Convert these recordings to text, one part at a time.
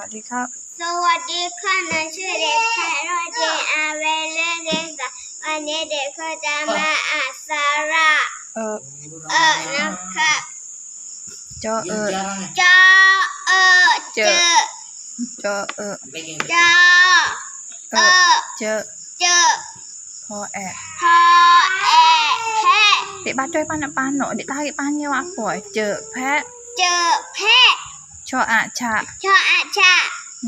วัสดีครับ สวัสดีค่ะหนูชื่อเด็กชายโรเจอาเวเลเดสวันนี้เด็กก็จะมาอ่านสาระเออเออนะคะจอเออจอเออเจอจอเออจอเอเอออเจอเจอพอแอะพอแอะแพะเด็กบ้านจ้อยป้านอะป้านเนาะเด็กตาเด็กป้านเนี่ยว่ะป่วยเจอแพะเจอแพะ ชออะชะชออาชา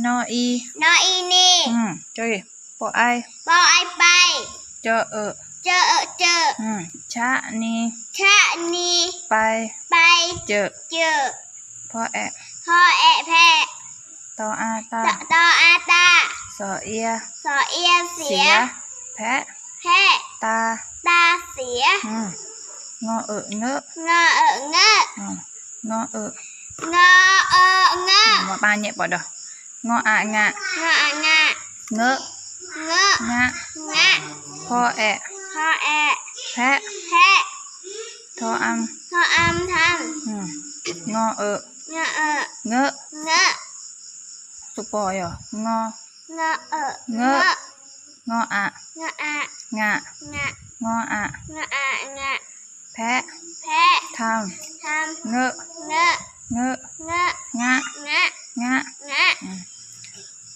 นออีนออีนี่อืมจ้อยปอไอบอไอไปจอเออเจอเออเจออืมชะนีชะนีไปไปเจอเจอพอแอะพอแอะแพะตออาตาตตออาตาสอเอียสอเอียเสีย แพะแพะตาตาเสียอืมงอเออเงอะงอเออเงอะอืมงอเอองอ เออเงอะมาปานเนี่ยปอดอกงออะงะงออะงะเงอะเงอะงะงะพอแอะพอแอะแพะแพ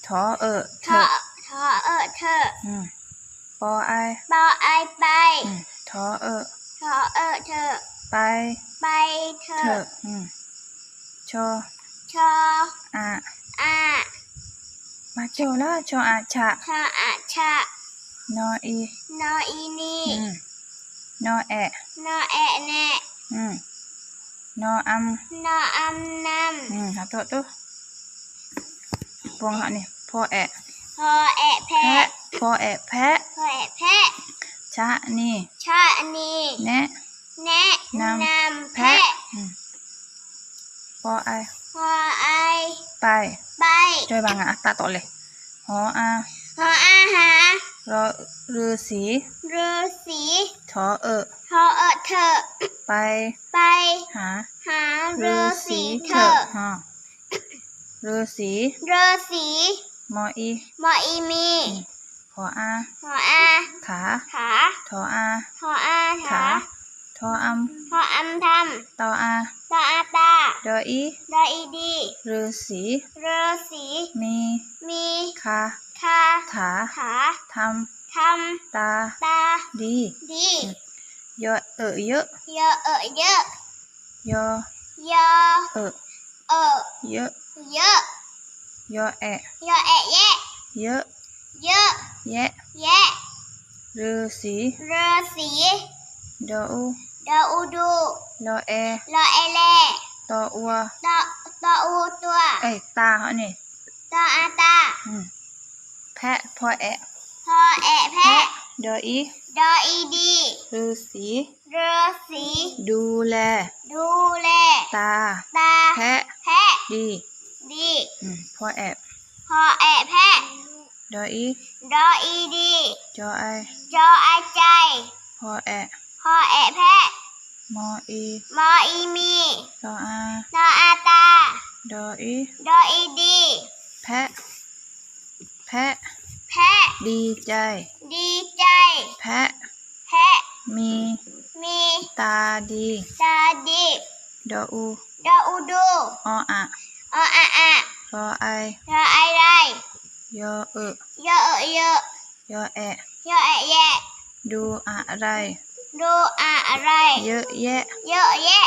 ทอเออเธทออทอเออเธออืมปอไอบอไอไป อืมทอเออ ทอเออเธอ ไป ไปเธเธอออืมชอชออะอามาเจอแล้วชออะชะชออาชะนออีนออีนี่อืมนอแอะนอแอะแน่อืมนออัมนออัมนอืมหาตัวตัวปวงเขานี่ พอแอะำพอแอะแพะแพะ พอแอะแพะ พอแอะแพะ ชะนี่ชออันนี้แนะแนะนำนำแพะอืมพอไอ พอไอ ไป ไปจอยบางอะตาต่อเลย หออาพออาหารอรือสีฤาษีทอเออทอเออเธอไป ไป หา หาฤารือษีสีเธเถออะฮะรือสีฤาษี มออีมออีมีพออาพออาขาขาทออาพออาขาขาทออัมพออัมทตออาำตออาตาดออีดออีดีรือสีฤาษีมีมีคาคาถาขาททำตาำตาดีดียอเออเยอะเยอะเออเยอะยอเยอะเออเออเยอะเยอะ ยอแอะเยอะแอะแยะ เยอะ เยอะ แยะ แยะรือสีฤาษีดออูดออูดูลอแอลอเอเลตออัวตอตออูตัวเอ้ยตาเขานี่ตออาตาอืมแพะพอแอะพอแอะแพะดออีดออีดีรือสีฤาษีดูแล ดูแล ตา ตา แพะ แพะ ดีดีอืม พอแอะพอแอะแพะดออีดออีดีจอไอจออาใจ พอแอะพอแอะแพะมออีมออีมีตออาตออาตาดออีดออีดีแพะแพะแพะดีใจ ดีใจ แพะแพะมีมีตาดีตาดีดออูดออูดูออะออาอะ รอไอรอไอไรยอเออเยอะเออเยอะยอแอะเยอะแอะแยะดูอะไร ดูอะไร เยอะแยะ เยอะแยะ